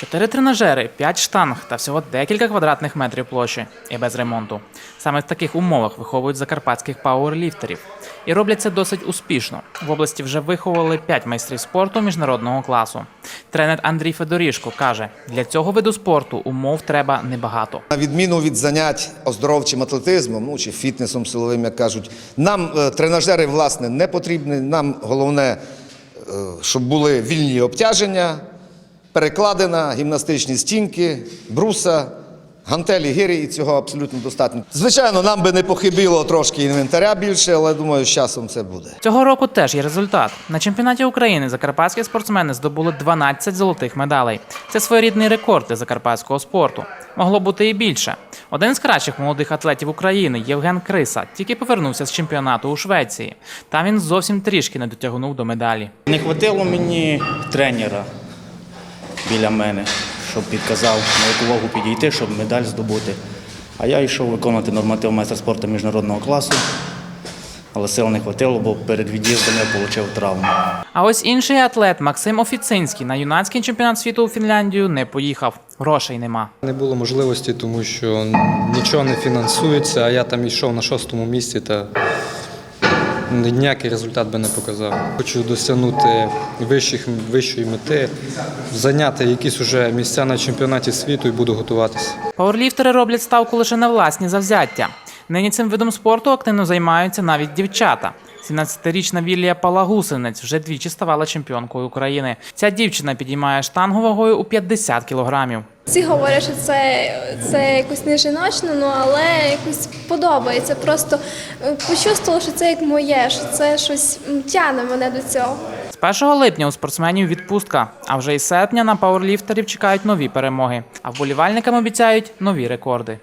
Чотири тренажери, п'ять штанг та всього декілька квадратних метрів площі і без ремонту. Саме в таких умовах виховують закарпатських пауерліфтерів. І роблять це досить успішно. В області вже виховували п'ять майстрів спорту міжнародного класу. Тренер Андрій Федорішко каже: для цього виду спорту умов треба небагато. На відміну від занять оздоровчим атлетизмом, ну чи фітнесом силовим, як кажуть, нам е, тренажери власне не потрібні. Нам головне, е, щоб були вільні обтяження, перекладина, гімнастичні стінки, бруса, гантелі, гирі, і цього абсолютно достатньо. Звичайно, нам би не похибило трошки інвентаря більше, але думаю, з часом це буде. Цього року теж є результат. На чемпіонаті України закарпатські спортсмени здобули 12 золотих медалей. Це своєрідний рекорд для закарпатського спорту. Могло бути і більше. Один з кращих молодих атлетів України Євген Криса тільки повернувся з чемпіонату у Швеції. Там він зовсім трішки не дотягнув до медалі. Не хватило мені тренера біля мене, щоб підказав, на яку вагу підійти, щоб медаль здобути. А я йшов виконувати норматив майстра спорту міжнародного класу, але сил не хватило, бо перед від'їздом я отримав травму. А ось інший атлет Максим Офіцинський на юнацький чемпіонат світу у Фінляндію не поїхав. Грошей нема. Не було можливості, тому що нічого не фінансується, а я там йшов на шостому місці та ніякий результат би не показав. Хочу досягнути вищих, вищої мети, зайняти якісь уже місця на чемпіонаті світу і буду готуватися. Пауерліфтери роблять ставку лише на власні завзяття. Нині цим видом спорту активно займаються навіть дівчата. 17-річна Вілія Палагусинець вже двічі ставала чемпіонкою України. Ця дівчина підіймає штангу вагою у 50 кілограмів. Всі говорять, що це, це якось не жіночно, ну але якось подобається. Просто е, почувствувала, що це як моє, що це щось м, тягне мене до цього. З 1 липня у спортсменів відпустка, а вже із серпня на пауерліфтерів чекають нові перемоги. А вболівальникам обіцяють нові рекорди.